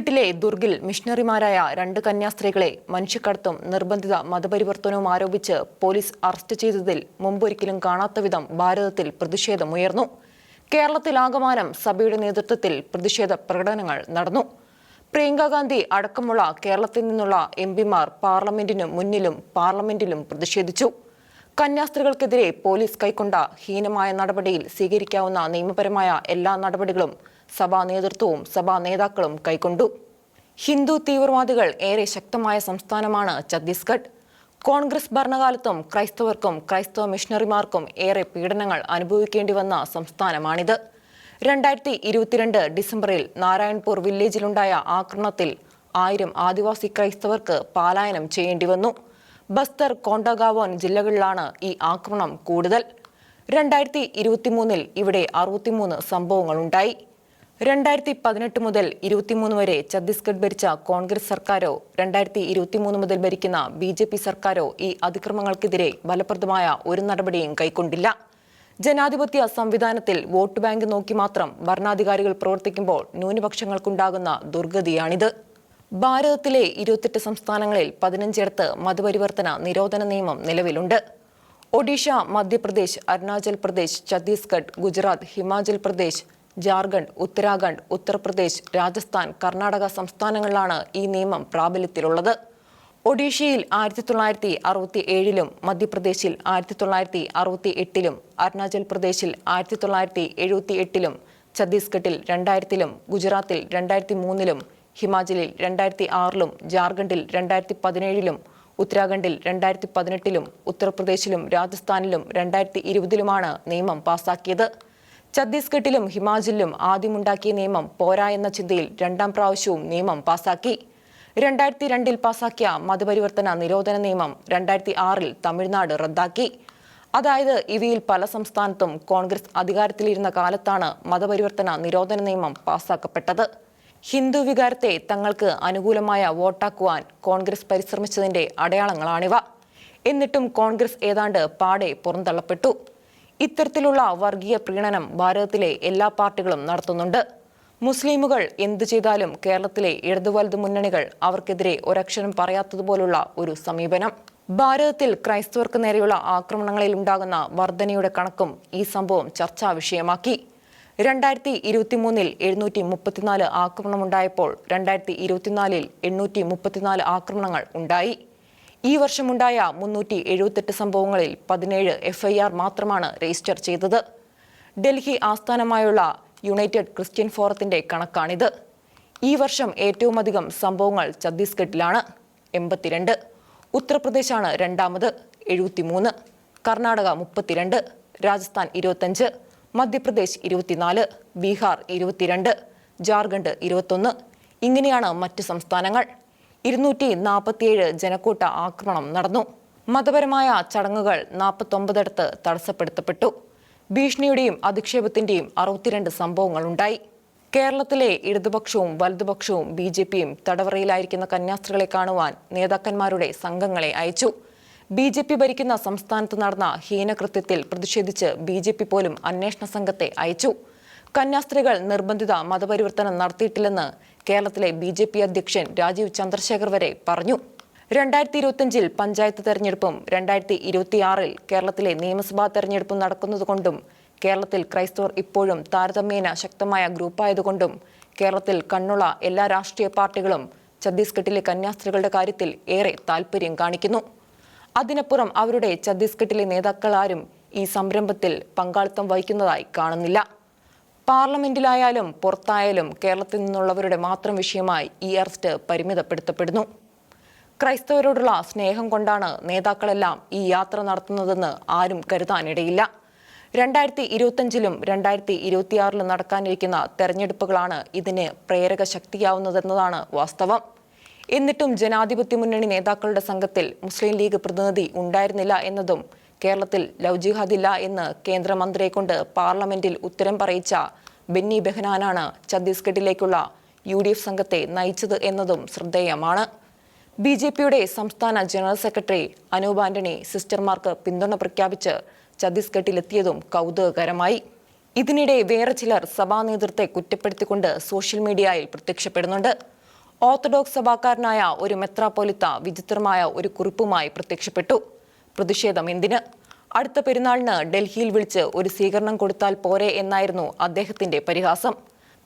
ഛത്തീസ്ഗഡിലെ ദുർഗിൽ മിഷണറിമാരായ രണ്ട് കന്യാസ്ത്രീകളെ മനുഷ്യക്കടത്തും നിർബന്ധിത മതപരിവർത്തനവും ആരോപിച്ച് പോലീസ് അറസ്റ്റ് ചെയ്തതിൽ മുമ്പൊരിക്കലും കാണാത്ത വിധം ഭാരതത്തിൽ പ്രതിഷേധമുയർന്നു. കേരളത്തിലാകമാനം സഭയുടെ നേതൃത്വത്തിൽ പ്രതിഷേധ പ്രകടനങ്ങൾ നടന്നു. പ്രിയങ്ക ഗാന്ധി അടക്കമുള്ള കേരളത്തിൽ നിന്നുള്ള എം പിമാർ പാർലമെന്റിനു മുന്നിലും പാർലമെന്റിലും പ്രതിഷേധിച്ചു. കന്യാസ്ത്രീകൾക്കെതിരെ പോലീസ് കൈക്കൊണ്ട ഹീനമായ നടപടിയിൽ സ്വീകരിക്കാവുന്ന നിയമപരമായ എല്ലാ നടപടികളും സഭാ നേതൃത്വവും സഭാ നേതാക്കളും കൈക്കൊണ്ടു. ഹിന്ദു തീവ്രവാദികൾ ഏറെ ശക്തമായ സംസ്ഥാനമാണ് ഛത്തീസ്ഗഡ്. കോൺഗ്രസ് ഭരണകാലത്തും ക്രൈസ്തവർക്കും ക്രൈസ്തവ മിഷണറിമാർക്കും ഏറെ പീഡനങ്ങൾ അനുഭവിക്കേണ്ടി വന്ന സംസ്ഥാനമാണിത്. രണ്ടായിരത്തി ഇരുപത്തിരണ്ട് ഡിസംബറിൽ നാരായൺപൂർ വില്ലേജിലുണ്ടായ ആക്രമണത്തിൽ ആയിരം ആദിവാസി ക്രൈസ്തവർക്ക് പലായനം ചെയ്യേണ്ടി വന്നു. ബസ്തർ കോണ്ടഗാവോൻ ജില്ലകളിലാണ് ഈ ആക്രമണം കൂടുതൽ. രണ്ടായിരത്തി ഇരുപത്തിമൂന്നിൽ ഇവിടെ അറുപത്തിമൂന്ന് സംഭവങ്ങളുണ്ടായി. രണ്ടായിരത്തി പതിനെട്ട് മുതൽ ഇരുപത്തിമൂന്ന് വരെ ഛത്തീസ്ഗഡ് ഭരിച്ച കോൺഗ്രസ് സർക്കാരോ രണ്ടായിരത്തി ഇരുപത്തിമൂന്ന് മുതൽ ഭരിക്കുന്ന ബി ജെ പി സർക്കാരോ ഈ അതിക്രമങ്ങൾക്കെതിരെ ഫലപ്രദമായ ഒരു നടപടിയും കൈക്കൊണ്ടില്ല. ജനാധിപത്യ സംവിധാനത്തിൽ വോട്ട് ബാങ്ക് നോക്കി മാത്രം ഭരണാധികാരികൾ പ്രവർത്തിക്കുമ്പോൾ ന്യൂനപക്ഷങ്ങൾക്കുണ്ടാകുന്ന ദുർഗതിയാണിത്. ഭാരതത്തിലെ ഇരുപത്തെട്ട് സംസ്ഥാനങ്ങളിൽ പതിനഞ്ചിടത്ത് മതപരിവർത്തന നിരോധന നിയമം നിലവിലുണ്ട്. ഒഡീഷ മധ്യപ്രദേശ് അരുണാചൽ പ്രദേശ് ഛത്തീസ്ഗഡ് ഗുജറാത്ത് ഹിമാചൽ പ്രദേശ് ജാർഖണ്ഡ് ഉത്തരാഖണ്ഡ് ഉത്തർപ്രദേശ് രാജസ്ഥാൻ കർണാടക സംസ്ഥാനങ്ങളിലാണ് ഈ നിയമം പ്രാബല്യത്തിലുള്ളത്. ഒഡീഷയിൽ ആയിരത്തി തൊള്ളായിരത്തി അറുപത്തി ഏഴിലും മധ്യപ്രദേശിൽ ആയിരത്തി തൊള്ളായിരത്തി അറുപത്തി എട്ടിലും അരുണാചൽ പ്രദേശിൽ ആയിരത്തി തൊള്ളായിരത്തി എഴുപത്തി എട്ടിലും ഛത്തീസ്ഗഡിൽ രണ്ടായിരത്തിലും ഗുജറാത്തിൽ രണ്ടായിരത്തി മൂന്നിലും ഹിമാചലിൽ രണ്ടായിരത്തി ആറിലും ജാർഖണ്ഡിൽ രണ്ടായിരത്തി പതിനേഴിലും ഉത്തരാഖണ്ഡിൽ രണ്ടായിരത്തി പതിനെട്ടിലും ഉത്തർപ്രദേശിലും രാജസ്ഥാനിലും രണ്ടായിരത്തി ഇരുപതിലുമാണ് നിയമം പാസാക്കിയത്. ഛത്തീസ്ഗഡിലും ഹിമാചലിലും ആദ്യമുണ്ടാക്കിയ നിയമം പോരാ എന്ന ചിന്തയിൽ രണ്ടാം പ്രാവശ്യവും നിയമം പാസാക്കി. രണ്ടായിരത്തി രണ്ടിൽ പാസാക്കിയ മതപരിവർത്തന നിരോധന നിയമം രണ്ടായിരത്തി ആറിൽ തമിഴ്നാട് റദ്ദാക്കി. അതായത് ഇവയിൽ പല സംസ്ഥാനത്തും കോൺഗ്രസ് അധികാരത്തിലിരുന്ന കാലത്താണ് മതപരിവർത്തന നിരോധന നിയമം പാസാക്കപ്പെട്ടത്. ഹിന്ദു വികാരത്തെ തങ്ങൾക്ക് അനുകൂലമായ വോട്ടാക്കുവാൻ കോൺഗ്രസ് പരിശ്രമിച്ചതിന്റെ അടയാളങ്ങളാണിവ. എന്നിട്ടും കോൺഗ്രസ് ഏതാണ്ട് പാടെ പുറന്തള്ളപ്പെട്ടു. ഇത്തരത്തിലുള്ള വർഗീയ പ്രീണനം ഭാരതത്തിലെ എല്ലാ പാർട്ടികളും നടത്തുന്നുണ്ട്. മുസ്ലിമുകൾ എന്തു ചെയ്താലും കേരളത്തിലെ ഇടതു വലതു മുന്നണികൾ അവർക്കെതിരെ ഒരക്ഷരം പറയാത്തതുപോലുള്ള ഒരു സമീപനം. ഭാരതത്തിൽ ക്രൈസ്തവർക്ക് നേരെയുള്ള ആക്രമണങ്ങളിൽ ഉണ്ടാകുന്ന വർധനയുടെ കണക്കും ഈ സംഭവം ചർച്ചാ വിഷയമാക്കി. രണ്ടായിരത്തി ഇരുപത്തിമൂന്നിൽ എഴുന്നൂറ്റി മുപ്പത്തിനാല് ആക്രമണമുണ്ടായപ്പോൾ രണ്ടായിരത്തി ഇരുപത്തിനാലിൽ എണ്ണൂറ്റി മുപ്പത്തിനാല് ആക്രമണങ്ങൾ ഉണ്ടായി. ഈ വർഷമുണ്ടായ മുന്നൂറ്റി എഴുപത്തെട്ട് സംഭവങ്ങളിൽ പതിനേഴ് എഫ്ഐആർ മാത്രമാണ് രജിസ്റ്റർ ചെയ്തത്. ഡൽഹി ആസ്ഥാനമായുള്ള യുണൈറ്റഡ് ക്രിസ്ത്യൻ ഫോറത്തിന്റെ കണക്കാണിത്. ഈ വർഷം ഏറ്റവുമധികം സംഭവങ്ങൾ ഛത്തീസ്ഗഡിലാണ് എൺപത്തിരണ്ട്. ഉത്തർപ്രദേശാണ് രണ്ടാമത് എഴുപത്തിമൂന്ന്. കർണാടക മുപ്പത്തിരണ്ട് രാജസ്ഥാൻ ഇരുപത്തഞ്ച് മധ്യപ്രദേശ് ഇരുപത്തിനാല് ബീഹാർ ഇരുപത്തിരണ്ട് ജാർഖണ്ഡ് ഇരുപത്തൊന്ന്. ഇങ്ങനെയാണ് മറ്റ് സംസ്ഥാനങ്ങൾ. ഇരുന്നൂറ്റി നാൽപ്പത്തിയേഴ് ജനക്കൂട്ട ആക്രമണം നടന്നു. മതപരമായ ചടങ്ങുകൾ നാൽപ്പത്തൊമ്പതിടത്ത് തടസ്സപ്പെടുത്തപ്പെട്ടു. ഭീഷണിയുടെയും അധിക്ഷേപത്തിന്റെയും അറുപത്തിരണ്ട് സംഭവങ്ങളുണ്ടായി. കേരളത്തിലെ ഇടതുപക്ഷവും വലതുപക്ഷവും ബി ജെ പിയും തടവറയിലായിരിക്കുന്ന കന്യാസ്ത്രീകളെ കാണുവാൻ നേതാക്കന്മാരുടെ സംഘങ്ങളെ അയച്ചു. ബി ജെ പി ഭരിക്കുന്ന സംസ്ഥാനത്ത് നടന്ന ഹീനകൃത്യത്തിൽ പ്രതിഷേധിച്ച് ബി ജെ പി പോലും അന്വേഷണ സംഘത്തെ അയച്ചു. കന്യാസ്ത്രീകൾ നിർബന്ധിത മതപരിവർത്തനം നടത്തിയിട്ടില്ലെന്ന് കേരളത്തിലെ ബി ജെ പി അധ്യക്ഷൻ രാജീവ് ചന്ദ്രശേഖർ വരെ പറഞ്ഞു. രണ്ടായിരത്തി ഇരുപത്തിയഞ്ചിൽ പഞ്ചായത്ത് തെരഞ്ഞെടുപ്പും രണ്ടായിരത്തി ഇരുപത്തിയാറിൽ കേരളത്തിലെ നിയമസഭാ തെരഞ്ഞെടുപ്പും നടക്കുന്നതുകൊണ്ടും കേരളത്തിൽ ക്രൈസ്തവർ ഇപ്പോഴും താരതമ്യേന ശക്തമായ ഗ്രൂപ്പായതുകൊണ്ടും കേരളത്തിൽ കണ്ണുള്ള എല്ലാ രാഷ്ട്രീയ പാർട്ടികളും ഛത്തീസ്ഗഡിലെ കന്യാസ്ത്രീകളുടെ കാര്യത്തിൽ ഏറെ താൽപര്യം കാണിക്കുന്നു. അതിനപ്പുറം അവരുടെ ഛത്തീസ്ഗഡിലെ നേതാക്കളാരും ഈ സംരംഭത്തിൽ പങ്കാളിത്തം വഹിക്കുന്നതായി കാണുന്നില്ല. പാർലമെന്റിലായാലും പുറത്തായാലും കേരളത്തിൽ നിന്നുള്ളവരുടെ മാത്രം വിഷയമായി ഈ അറസ്റ്റ് പരിമിതപ്പെടുത്തപ്പെടുന്നു. ക്രൈസ്തവരോടുള്ള സ്നേഹം കൊണ്ടാണ് നേതാക്കളെല്ലാം ഈ യാത്ര നടത്തുന്നതെന്ന് ആരും കരുതാനിടയില്ല. രണ്ടായിരത്തി ഇരുപത്തഞ്ചിലും രണ്ടായിരത്തി ഇരുപത്തിയാറിലും നടക്കാനിരിക്കുന്ന തെരഞ്ഞെടുപ്പുകളാണ് ഇതിന് പ്രേരക ശക്തിയാവുന്നതെന്നതാണ് വാസ്തവം. എന്നിട്ടും ജനാധിപത്യ മുന്നണി നേതാക്കളുടെ സംഘത്തിൽ മുസ്ലിം ലീഗ് പ്രതിനിധി ഉണ്ടായിരുന്നില്ല എന്നതും കേരളത്തിൽ ലവ് ജിഹാദ് എന്ന് കേന്ദ്രമന്ത്രിയെ കൊണ്ട് പാർലമെന്റിൽ ഉത്തരം പറയിച്ച ബെന്നി ബെഹനാനാണ് ഛത്തീസ്ഗഡിലേക്കുള്ള യു ഡി എഫ് സംഘത്തെ നയിച്ചത് എന്നതും ശ്രദ്ധേയമാണ്. ബി ജെ പിയുടെ സംസ്ഥാന ജനറൽ സെക്രട്ടറി അനൂപ് ആന്റണി സിസ്റ്റർമാർക്ക് പിന്തുണ പ്രഖ്യാപിച്ച് ഛത്തീസ്ഗഡിലെത്തിയതും കൗതുകകരമായി. ഇതിനിടെ വേറെ ചിലർ സഭാ നേതൃത്വത്തെ കുറ്റപ്പെടുത്തിക്കൊണ്ട് സോഷ്യൽ മീഡിയയിൽ പ്രത്യക്ഷപ്പെടുന്നുണ്ട്. ഓർത്തഡോക്സ് സഭാക്കാരനായ ഒരു മെത്രാപ്പൊലിത്ത വിചിത്രമായ ഒരു കുറിപ്പുമായി പ്രത്യക്ഷപ്പെട്ടു. പ്രതിഷേധം. എന്തിന്? അടുത്ത പെരുന്നാളിന് ഡൽഹിയിൽ വിളിച്ച് ഒരു സ്വീകരണം കൊടുത്താൽ പോരെ എന്നായിരുന്നു അദ്ദേഹത്തിന്റെ പരിഹാസം.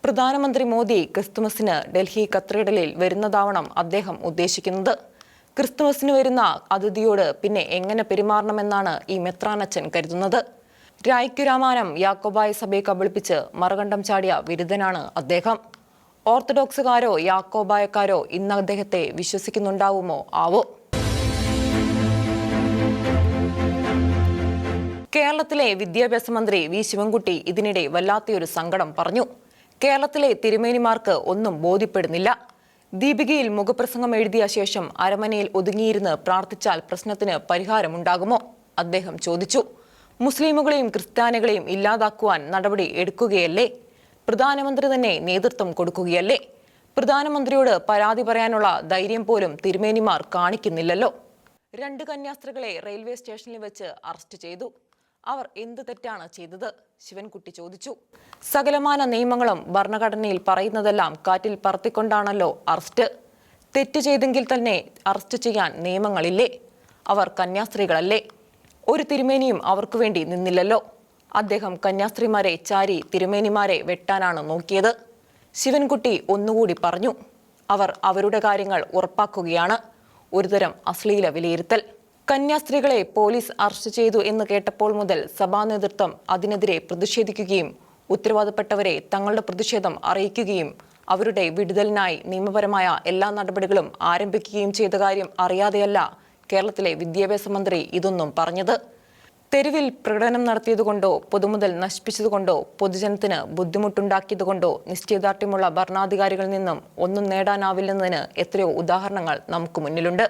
പ്രധാനമന്ത്രി മോദി ക്രിസ്തുമസിന് ഡൽഹി കത്രിടലിൽ വരുന്നതാവണം അദ്ദേഹം ഉദ്ദേശിക്കുന്നത്. ക്രിസ്തുമസിന് വരുന്ന അതിഥിയോട് പിന്നെ എങ്ങനെ പെരുമാറണമെന്നാണ് ഈ മെത്രാനച്ചൻ കരുതുന്നത്. രായ്ക്കുരാമാനം യാക്കോബായ സഭയെ കബളിപ്പിച്ച് മറുകണ്ഠം ചാടിയ വിരുദ്ധനാണ് അദ്ദേഹം. ഓർത്തഡോക്സുകാരോ യാക്കോബായക്കാരോ ഇന്ന് അദ്ദേഹത്തെ വിശ്വസിക്കുന്നുണ്ടാവുമോ? ആവോ? കേരളത്തിലെ വിദ്യാഭ്യാസ മന്ത്രി വി. ശിവൻകുട്ടി ഇതിനിടെ വല്ലാത്തൊരു സങ്കടം പറഞ്ഞു. കേരളത്തിലെ തിരുമേനിമാർക്ക് ഒന്നും ബോധ്യപ്പെടുന്നില്ല. ദീപികയിൽ മുഖപ്രസംഗം എഴുതിയ ശേഷം അരമനയിൽ ഒതുങ്ങിയിരുന്ന് പ്രാർത്ഥിച്ചാൽ പ്രശ്നത്തിന് പരിഹാരമുണ്ടാകുമോ? അദ്ദേഹം ചോദിച്ചു. മുസ്ലിമുകളെയും ക്രിസ്ത്യാനികളെയും ഇല്ലാതാക്കുവാൻ നടപടി എടുക്കുകയല്ലേ? പ്രധാനമന്ത്രി തന്നെ നേതൃത്വം കൊടുക്കുകയല്ലേ? പ്രധാനമന്ത്രിയോട് പരാതി പറയാനുള്ള ധൈര്യം പോലും തിരുമേനിമാർ കാണിക്കുന്നില്ലല്ലോ. രണ്ട് കന്യാസ്ത്രീകളെ റെയിൽവേ സ്റ്റേഷനിൽ വെച്ച് അറസ്റ്റ് ചെയ്തു. അവർ എന്ത് തെറ്റാണ് ചെയ്തത്? ശിവൻകുട്ടി ചോദിച്ചു. സകലമാന നിയമങ്ങളും ഭരണഘടനയിൽ പറയുന്നതെല്ലാം കാറ്റിൽ പറത്തിക്കൊണ്ടാണല്ലോ അറസ്റ്റ്. തെറ്റ് ചെയ്തെങ്കിൽ തന്നെ അറസ്റ്റ് ചെയ്യാൻ നിയമങ്ങളില്ലേ? അവർ കന്യാസ്ത്രീകളല്ലേ? ഒരു തിരുമേനിയും അവർക്ക് വേണ്ടി നിന്നില്ലല്ലോ. അദ്ദേഹം കന്യാസ്ത്രീമാരെ ചാരി തിരുമേനിമാരെ വെട്ടാനാണ് നോക്കിയത്. ശിവൻകുട്ടി ഒന്നുകൂടി പറഞ്ഞു. അവർ അവരുടെ കാര്യങ്ങൾ ഉറപ്പാക്കുകയാണ്. ഒരുതരം അശ്ലീല വിലയിരുത്തൽ. കന്യാസ്ത്രീകളെ പോലീസ് അറസ്റ്റ് ചെയ്തു എന്ന് കേട്ടപ്പോൾ മുതൽ സഭാ നേതൃത്വം അതിനെതിരെ പ്രതിഷേധിക്കുകയും ഉത്തരവാദപ്പെട്ടവരെ തങ്ങളുടെ പ്രതിഷേധം അറിയിക്കുകയും അവരുടെ വിടുതലിനായി നിയമപരമായ എല്ലാ നടപടികളും ആരംഭിക്കുകയും ചെയ്ത കാര്യം അറിയാതെയല്ല കേരളത്തിലെ വിദ്യാഭ്യാസ മന്ത്രി ഇതൊന്നും പറഞ്ഞത്. തെരുവിൽ പ്രകടനം നടത്തിയതുകൊണ്ടോ പൊതുമുതൽ നശിപ്പിച്ചതുകൊണ്ടോ പൊതുജനത്തിന് ബുദ്ധിമുട്ടുണ്ടാക്കിയതുകൊണ്ടോ നിശ്ചയദാർഢ്യമുള്ള ഭരണാധികാരികളിൽ നിന്നും ഒന്നും നേടാനാവില്ലെന്നതിന് എത്രയോ ഉദാഹരണങ്ങൾ നമുക്ക് മുന്നിലുണ്ട്.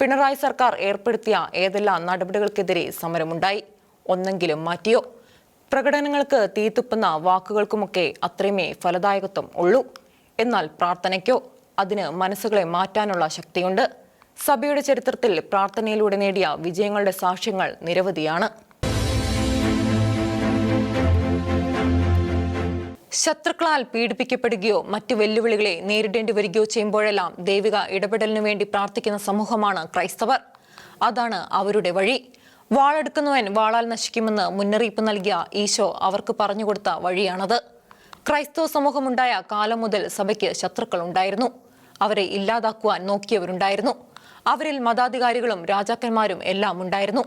പിണറായി സർക്കാർ ഏർപ്പെടുത്തിയ ഏതെല്ലാം നടപടികൾക്കെതിരെ സമരമുണ്ടായി? ഒന്നെങ്കിലും മാറ്റിയോ? പ്രകടനങ്ങൾക്ക് തീത്തുപ്പുന്ന വാക്കുകൾക്കുമൊക്കെ അത്രയുമേ ഫലദായകത്വം ഉള്ളൂ. എന്നാൽ പ്രാർത്ഥനയ്ക്കോ അതിന് മനസ്സുകളെ മാറ്റാനുള്ള ശക്തിയുണ്ട്. സഭയുടെ ചരിത്രത്തിൽ പ്രാർത്ഥനയിലൂടെ നേടിയ വിജയങ്ങളുടെ സാക്ഷ്യങ്ങൾ നിരവധിയാണ്. ശത്രുക്കളാൽ പീഡിപ്പിക്കപ്പെടുകയോ മറ്റു വെല്ലുവിളികളെ നേരിടേണ്ടി വരികയോ ചെയ്യുമ്പോഴെല്ലാം ദൈവിക ഇടപെടലിനു വേണ്ടി പ്രാർത്ഥിക്കുന്ന സമൂഹമാണ് ക്രൈസ്തവർ. അതാണ് അവരുടെ വഴി. വാളെടുക്കുന്നവൻ വാളാൽ നശിക്കുമെന്ന് മുന്നറിയിപ്പ് നൽകിയ ഈശോ അവർക്ക് പറഞ്ഞുകൊടുത്ത വഴിയാണത്. ക്രൈസ്തവ സമൂഹമുണ്ടായ കാലം മുതൽ സഭയ്ക്ക് ശത്രുക്കൾ ഉണ്ടായിരുന്നു. അവരെ ഇല്ലാതാക്കുവാൻ നോക്കിയവരുണ്ടായിരുന്നു. അവരിൽ മതാധികാരികളും രാജാക്കന്മാരും എല്ലാം ഉണ്ടായിരുന്നു.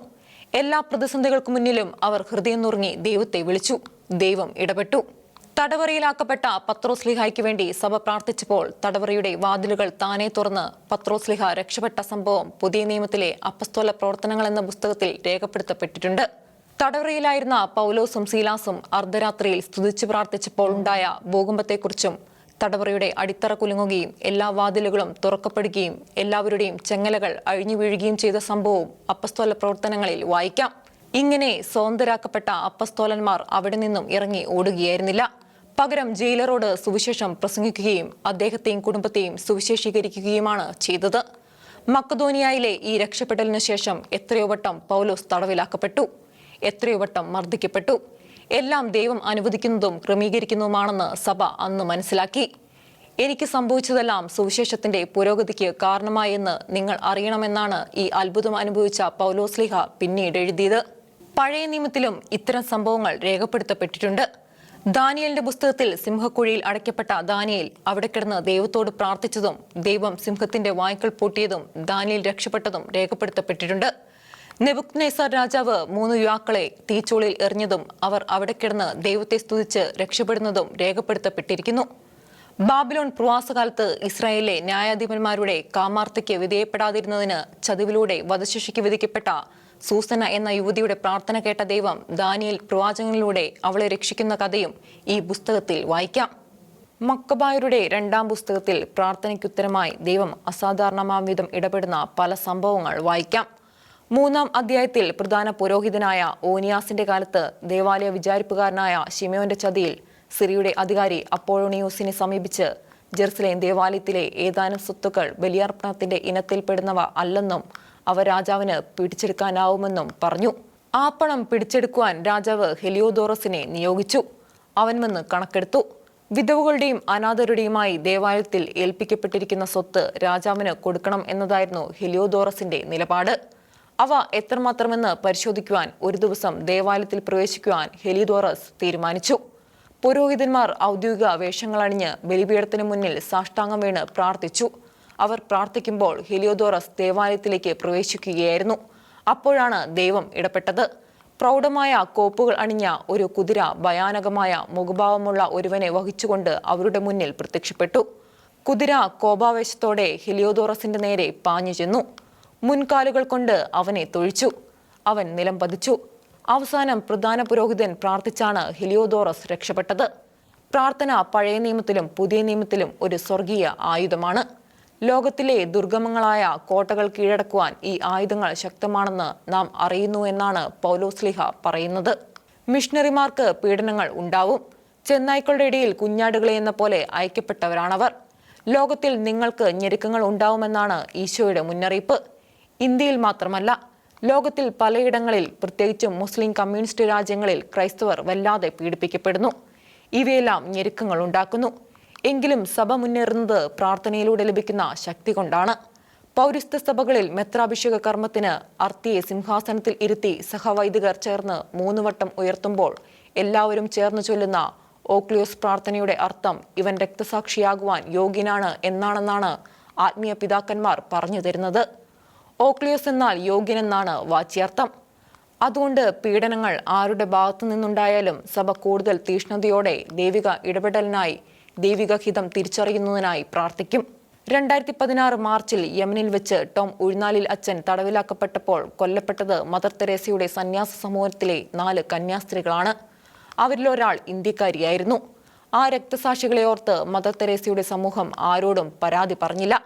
എല്ലാ പ്രതിസന്ധികൾക്ക് മുന്നിലും അവർ ഹൃദയം നുറുങ്ങി ദൈവത്തെ വിളിച്ചു. ദൈവം ഇടപെട്ടു. തടവറയിലാക്കപ്പെട്ട പത്രോസ്ലിഹായ്ക്ക് വേണ്ടി സഭ പ്രാർത്ഥിച്ചപ്പോൾ തടവറയുടെ വാതിലുകൾ താനെ തുറന്ന് പത്രോസ്ലിഹ രക്ഷപ്പെട്ട സംഭവം പുതിയ നിയമത്തിലെ അപ്പസ്തോല പ്രവർത്തനങ്ങൾ എന്ന പുസ്തകത്തിൽ രേഖപ്പെടുത്തപ്പെട്ടിട്ടുണ്ട്. തടവറയിലായിരുന്ന പൗലോസും സീലാസും അർദ്ധരാത്രിയിൽ സ്തുതിച്ചു പ്രാർത്ഥിച്ചപ്പോൾ ഉണ്ടായ ഭൂകമ്പത്തെക്കുറിച്ചും തടവറയുടെ അടിത്തറ കുലുങ്ങുകയും എല്ലാ വാതിലുകളും തുറക്കപ്പെടുകയും എല്ലാവരുടെയും ചെങ്ങലകൾ അഴിഞ്ഞു വീഴുകയും ചെയ്ത സംഭവവും അപ്പസ്തോല പ്രവർത്തനങ്ങളിൽ വായിക്കാം. ഇങ്ങനെ സ്വതന്ത്രരാക്കപ്പെട്ട അപ്പസ്തോലന്മാർ അവിടെ നിന്നും ഇറങ്ങി ഓടുകയായിരുന്നില്ല. പകരം ജയിലറോട് സുവിശേഷം പ്രസംഗിക്കുകയും അദ്ദേഹത്തെയും കുടുംബത്തെയും സുവിശേഷീകരിക്കുകയുമാണ് ചെയ്തത്. മക്കധോനിയയിലെ ഈ രക്ഷപ്പെടലിനു ശേഷം എത്രയോ വട്ടം പൗലോസ് തടവിലാക്കപ്പെട്ടു. എത്രയോ വട്ടം മർദ്ദിക്കപ്പെട്ടു. എല്ലാം ദൈവം അനുവദിക്കുന്നതും ക്രമീകരിക്കുന്നതുമാണെന്ന് സഭ അന്ന് മനസ്സിലാക്കി. എനിക്ക് സംഭവിച്ചതെല്ലാം സുവിശേഷത്തിന്റെ പുരോഗതിക്ക് കാരണമായെന്ന് നിങ്ങൾ അറിയണമെന്നാണ് ഈ അത്ഭുതം അനുഭവിച്ച പൗലോസ്ലിഹ പിന്നീട് എഴുതിയത്. പഴയ നിയമത്തിലും ഇത്തരം സംഭവങ്ങൾ രേഖപ്പെടുത്തപ്പെട്ടിട്ടുണ്ട്. ദാനിയലിന്റെ പുസ്തകത്തിൽ സിംഹക്കുഴിയിൽ അടയ്ക്കപ്പെട്ട ദാനിയൽ അവിടെ കിടന്ന് ദൈവത്തോട് പ്രാർത്ഥിച്ചതും ദൈവം സിംഹത്തിന്റെ വായ്ക്കൾ പൂട്ടിയതും ദാനിയൽ രക്ഷപ്പെട്ടതും രേഖപ്പെടുത്തപ്പെട്ടിട്ടുണ്ട്. നെബുക്നേസർ രാജാവ് മൂന്ന് യുവാക്കളെ തീച്ചോളിൽ എറിഞ്ഞതും അവർ അവിടെ കിടന്ന് ദൈവത്തെ സ്തുതിച്ച് രക്ഷപ്പെടുന്നതും രേഖപ്പെടുത്തപ്പെട്ടിരിക്കുന്നു. ബാബിലോൺ പ്രവാസകാലത്ത് ഇസ്രായേലിലെ ന്യായാധിപന്മാരുടെ കാമാർത്തയ്ക്ക് വിധേയപ്പെടാതിരുന്നതിന് ചതിവിലൂടെ വധശിക്ഷയ്ക്ക് വിധിക്കപ്പെട്ട സൂസന എന്ന യുവതിയുടെ പ്രാർത്ഥന കേട്ട ദൈവം ദാനിയൽ പ്രവാചകനിലൂടെ അവളെ രക്ഷിക്കുന്ന കഥയും ഈ പുസ്തകത്തിൽ വായിക്കാം. മക്കബായരുടെ രണ്ടാം പുസ്തകത്തിൽ പ്രാർത്ഥനയ്ക്കുത്തരമായി ദൈവം അസാധാരണമാം വിധം ഇടപെടുന്ന പല സംഭവങ്ങൾ വായിക്കാം. മൂന്നാം അധ്യായത്തിൽ പ്രധാന പുരോഹിതനായ ഓനിയാസിന്റെ കാലത്ത് ദേവാലയ വിചാരിപ്പുകാരനായ ഷിമയോന്റെ ചതിയിൽ സിറിയുടെ അധികാരി അപ്പോളോണിയോസിനെ സമീപിച്ച് ജെറുസലേം ദേവാലയത്തിലെ ഏതാനും സ്വത്തുക്കൾ ബലിയർപ്പണത്തിന്റെ ഇനത്തിൽപ്പെടുന്നവ അല്ലെന്നും അവ രാജാവിന് പിടിച്ചെടുക്കാനാവുമെന്നും പറഞ്ഞു. ആ പണം പിടിച്ചെടുക്കുവാൻ രാജാവ് ഹെലിയോദോറസിനെ നിയോഗിച്ചു. അവൻ വന്ന് കണക്കെടുത്തു. വിധവുകളുടെയും അനാഥരുടെയുമായി ദേവാലയത്തിൽ ഏൽപ്പിക്കപ്പെട്ടിരിക്കുന്ന സ്വത്ത് രാജാവിന് കൊടുക്കണം എന്നതായിരുന്നു ഹെലിയോദോറസിന്റെ നിലപാട്. അവ എത്രമാത്രമെന്ന് പരിശോധിക്കുവാൻ ഒരു ദിവസം ദേവാലയത്തിൽ പ്രവേശിക്കുവാൻ ഹെലിയോദോറസ് തീരുമാനിച്ചു. പുരോഹിതന്മാർ ഔദ്യോഗിക വേഷങ്ങളണിഞ്ഞ് ബലിപീഠത്തിന് മുന്നിൽ സാഷ്ടാംഗം വീണ് പ്രാർത്ഥിച്ചു. അവർ പ്രാർത്ഥിക്കുമ്പോൾ ഹെലിയോദോറസ് ദേവാലയത്തിലേക്ക് പ്രവേശിക്കുകയായിരുന്നു. അപ്പോഴാണ് ദൈവം ഇടപെട്ടത്. പ്രൗഢമായ കോപ്പുകൾ അണിഞ്ഞ ഒരു കുതിര ഭയാനകമായ മുഖഭാവമുള്ള ഒരുവനെ വഹിച്ചുകൊണ്ട് അവരുടെ മുന്നിൽ പ്രത്യക്ഷപ്പെട്ടു. കുതിര കോപാവേശത്തോടെ ഹെലിയോദോറസിന്റെ നേരെ പാഞ്ഞു ചെന്നു. മുൻകാലുകൾ കൊണ്ട് അവനെ തൊഴിച്ചു. അവൻ നിലം പതിച്ചു. അവസാനം പ്രധാന പുരോഹിതൻ പ്രാർത്ഥിച്ചാണ് ഹെലിയോദോറസ് രക്ഷപ്പെട്ടത്. പ്രാർത്ഥന പഴയ നിയമത്തിലും പുതിയ നിയമത്തിലും ഒരു സ്വർഗീയ ആയുധമാണ്. ലോകത്തിലെ ദുർഗമങ്ങളായ കോട്ടകൾ കീഴടക്കുവാൻ ഈ ആയുധങ്ങൾ ശക്തമാണെന്ന് നാം അറിയുന്നു എന്നാണ് പൗലോസ്ലിഹ പറയുന്നത്. മിഷണറിമാർക്ക് പീഡനങ്ങൾ ഉണ്ടാവും. ചെന്നായ്ക്കളുടെ ഇടയിൽ കുഞ്ഞാടുകളെ എന്ന പോലെ അയക്കപ്പെട്ടവരാണവർ. ലോകത്തിൽ നിങ്ങൾക്ക് ഞെരുക്കങ്ങൾ ഉണ്ടാവുമെന്നാണ് ഈശോയുടെ മുന്നറിയിപ്പ്. ഇന്ത്യയിൽ മാത്രമല്ല ലോകത്തിൽ പലയിടങ്ങളിൽ പ്രത്യേകിച്ചും മുസ്ലിം കമ്മ്യൂണിസ്റ്റ് രാജ്യങ്ങളിൽ ക്രൈസ്തവർ വല്ലാതെ പീഡിപ്പിക്കപ്പെടുന്നു. ഇവയെല്ലാം ഞെരുക്കങ്ങൾ ഉണ്ടാക്കുന്നു. എങ്കിലും സഭ മുന്നേറുന്നത് പ്രാർത്ഥനയിലൂടെ ലഭിക്കുന്ന ശക്തി കൊണ്ടാണ്. പൗരസ്ത്യ സഭകളിൽ മെത്രാഭിഷേക കർമ്മത്തിന് അർത്തിയെ സിംഹാസനത്തിൽ ഇരുത്തി സഹവൈദികർ ചേർന്ന് മൂന്ന് വട്ടം ഉയർത്തുമ്പോൾ എല്ലാവരും ചേർന്ന് ചൊല്ലുന്ന ഓക്ലിയോസ് പ്രാർത്ഥനയുടെ അർത്ഥം ഇവൻ രക്തസാക്ഷിയാകുവാൻ യോഗ്യനാണ് എന്നാണെന്നാണ് ആത്മീയ പിതാക്കന്മാർ പറഞ്ഞു തരുന്നത്. ഓക്ലിയോസ് എന്നാൽ യോഗ്യനെന്നാണ് വാച്യാർത്ഥം. അതുകൊണ്ട് പീഡനങ്ങൾ ആരുടെ ഭാഗത്തു നിന്നുണ്ടായാലും സഭ കൂടുതൽ തീഷ്ണതയോടെ ദൈവിക ഇടപെടലിനായി ദൈവിക ഹിതം തിരിച്ചറിയുന്നതിനായി പ്രാർത്ഥിക്കും. രണ്ടായിരത്തി പതിനാറ് മാർച്ചിൽ യമനിൽ വെച്ച് ടോം ഉഴുന്നാലിൽ അച്ഛൻ തടവിലാക്കപ്പെട്ടപ്പോൾ കൊല്ലപ്പെട്ടത് മദർ തെരേസയുടെ സന്യാസ സമൂഹത്തിലെ നാല് കന്യാസ്ത്രീകളാണ്. അവരിലൊരാൾ ഇന്ത്യക്കാരിയായിരുന്നു. ആ രക്തസാക്ഷികളെ ഓർത്ത് മദർ തെരേസയുടെ സമൂഹം ആരോടും പരാതി പറഞ്ഞില്ല.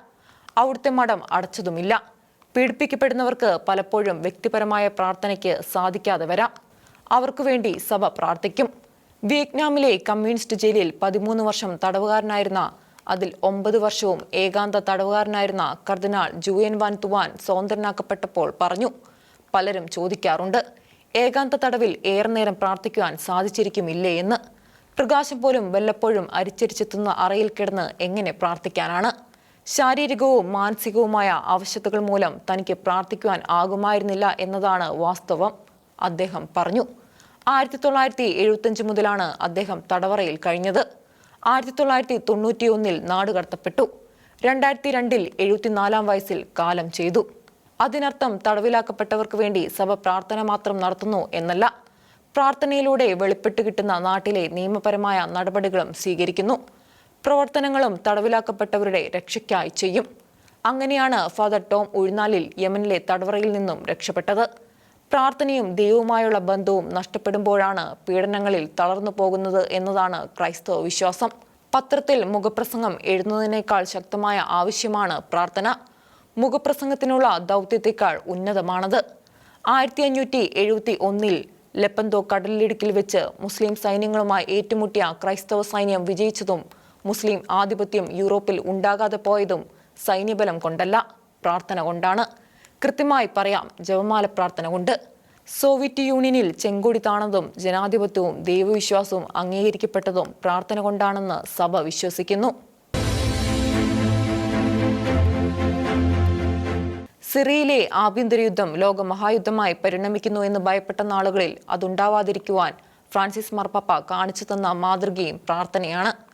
അവിടുത്തെ മഠം അടച്ചതുമില്ല. പീഡിപ്പിക്കപ്പെടുന്നവർക്ക് പലപ്പോഴും വ്യക്തിപരമായ പ്രാർത്ഥനയ്ക്ക് സാധിക്കാതെ വരാം. അവർക്കു വേണ്ടി സഭ പ്രാർത്ഥിക്കും. വിയറ്റ്നാമിലെ കമ്മ്യൂണിസ്റ്റ് ജയിലിൽ പതിമൂന്ന് വർഷം തടവുകാരനായിരുന്ന അതിൽ ഒമ്പത് വർഷവും ഏകാന്ത തടവുകാരനായിരുന്ന കർദിനാൾ ജൂയൻ വാൻ തുവാൻ സ്വതന്ത്രനാക്കപ്പെട്ടപ്പോൾ പറഞ്ഞു. പലരും ചോദിക്കാറുണ്ട് ഏകാന്ത തടവിൽ ഏറെ നേരം പ്രാർത്ഥിക്കുവാൻ സാധിച്ചിരിക്കുമില്ലേ എന്ന്. പ്രകാശം പോലും വല്ലപ്പോഴും അരിച്ചരിച്ചെത്തുന്ന അറയിൽ കിടന്ന് എങ്ങനെ പ്രാർത്ഥിക്കാനാണ്? ശാരീരികവും മാനസികവുമായ ആവശ്യതകൾ മൂലം തനിക്ക് പ്രാർത്ഥിക്കുവാൻ ആകുമായിരുന്നില്ല എന്നതാണ് വാസ്തവം അദ്ദേഹം പറഞ്ഞു. ആയിരത്തി തൊള്ളായിരത്തി എഴുപത്തഞ്ച് മുതലാണ് അദ്ദേഹം തടവറയിൽ കഴിഞ്ഞത്. ആയിരത്തി തൊള്ളായിരത്തി തൊണ്ണൂറ്റിയൊന്നിൽ നാട് നാടുകടത്തപ്പെട്ടു രണ്ടായിരത്തി രണ്ടിൽ എഴുപത്തിനാലാം വയസ്സിൽ കാലം ചെയ്തു. അതിനർത്ഥം തടവിലാക്കപ്പെട്ടവർക്ക് വേണ്ടി സഭ പ്രാർത്ഥന മാത്രം നടത്തുന്നു എന്നല്ല പ്രാർത്ഥനയിലൂടെ വെളിപ്പെട്ട് കിട്ടുന്ന നാട്ടിലെ നിയമപരമായ നടപടികളും സ്വീകരിക്കുന്നു. പ്രവർത്തനങ്ങളും തടവിലാക്കപ്പെട്ടവരുടെ രക്ഷയ്ക്കായി ചെയ്യും. അങ്ങനെയാണ് ഫാദർ ടോം ഉഴുന്നാലിൽ യമനിലെ തടവറയിൽ നിന്നും രക്ഷപ്പെട്ടത്. പ്രാർത്ഥനയും ദൈവവുമായുള്ള ബന്ധവും നഷ്ടപ്പെടുമ്പോഴാണ് പീഡനങ്ങളിൽ തളർന്നു പോകുന്നത് എന്നതാണ് ക്രൈസ്തവ വിശ്വാസം. പത്രത്തിൽ മുഖപ്രസംഗം എഴുതുന്നതിനേക്കാൾ ശക്തമായ ആവശ്യമാണ് പ്രാർത്ഥന. മുഖപ്രസംഗത്തിനുള്ള ദൗത്യത്തെക്കാൾ ഉന്നതമാണത്. ആയിരത്തി അഞ്ഞൂറ്റി എഴുപത്തി ഒന്നിൽ ലെപ്പന്തോ കടലിടുക്കിൽ വെച്ച് മുസ്ലിം സൈന്യങ്ങളുമായി ഏറ്റുമുട്ടിയ ക്രൈസ്തവ സൈന്യം വിജയിച്ചതും മുസ്ലിം ആധിപത്യം യൂറോപ്പിൽ ഉണ്ടാകാതെ പോയതും സൈന്യബലം കൊണ്ടല്ല. പ്രാർത്ഥന കൊണ്ടാണ്. കൃത്യമായി പറയാം. ജപമാല പ്രാർത്ഥന കൊണ്ട് സോവിയറ്റ് യൂണിയനിൽ ചെങ്കൊടി താണതും ജനാധിപത്യവും ദൈവവിശ്വാസവും അംഗീകരിക്കപ്പെട്ടതും പ്രാർത്ഥന കൊണ്ടാണെന്ന് സഭ വിശ്വസിക്കുന്നു. സിറിയയിലെ ആഭ്യന്തര യുദ്ധം ലോകമഹായുദ്ധമായി പരിണമിക്കുന്നു എന്ന് ഭയപ്പെട്ട നാളുകളിൽ അതുണ്ടാവാതിരിക്കുവാൻ ഫ്രാൻസിസ് മാർപ്പാപ്പ കാണിച്ചു തന്ന മാതൃകയും പ്രാർത്ഥനയാണ്.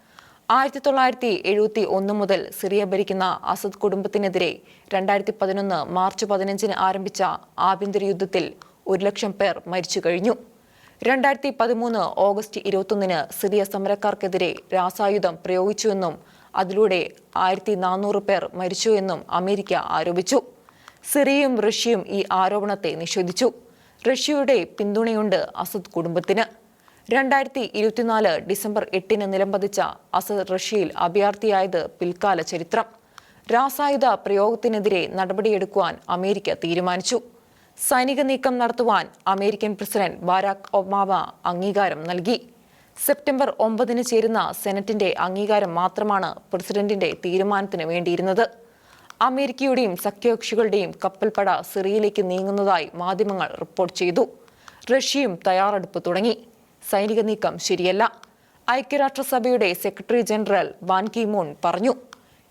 ആയിരത്തി തൊള്ളായിരത്തി എഴുപത്തി ഒന്ന് മുതൽ സിറിയ ഭരിക്കുന്ന അസദ് കുടുംബത്തിനെതിരെ രണ്ടായിരത്തി പതിനൊന്ന് മാർച്ച് പതിനഞ്ചിന് ആരംഭിച്ച ആഭ്യന്തര യുദ്ധത്തിൽ ഒരു ലക്ഷം പേർ മരിച്ചു കഴിഞ്ഞു. രണ്ടായിരത്തി പതിമൂന്ന് ഓഗസ്റ്റ് ഇരുപത്തൊന്നിന് സിറിയ സമരക്കാർക്കെതിരെ രാസായുധം പ്രയോഗിച്ചുവെന്നും അതിലൂടെ ആയിരത്തി നാനൂറ് പേർ മരിച്ചുവെന്നും അമേരിക്ക ആരോപിച്ചു. സിറിയയും റഷ്യയും ഈ ആരോപണത്തെ നിഷേധിച്ചു. റഷ്യയുടെ പിന്തുണയുണ്ട് അസദ് കുടുംബത്തിന്. രണ്ടായിരത്തി ഇരുപത്തിനാല് ഡിസംബർ എട്ടിന് നിലംപതിച്ച അസദ് റഷ്യയിൽ അഭയാർത്ഥിയായത് പിൽക്കാല ചരിത്രം. രാസായുധ പ്രയോഗത്തിനെതിരെ നടപടിയെടുക്കുവാൻ അമേരിക്ക തീരുമാനിച്ചു. സൈനിക നീക്കം നടത്തുവാൻ അമേരിക്കൻ പ്രസിഡന്റ് ബാരാക് ഒബാമ അംഗീകാരം നൽകി. സെപ്റ്റംബർ ഒമ്പതിന് ചേരുന്ന സെനറ്റിന്റെ അംഗീകാരം മാത്രമാണ് പ്രസിഡന്റിന്റെ തീരുമാനത്തിന് വേണ്ടിയിരുന്നത്. അമേരിക്കയുടെയും സഖ്യകക്ഷികളുടെയും കപ്പൽപ്പട സിറിയയിലേക്ക് നീങ്ങുന്നതായി മാധ്യമങ്ങൾ റിപ്പോർട്ട് ചെയ്തു. റഷ്യയും തയ്യാറെടുപ്പ് തുടങ്ങി. സൈനിക നീക്കം ശരിയല്ല. ഐക്യരാഷ്ട്രസഭയുടെ secretary general Ban Ki Moon പറഞ്ഞു.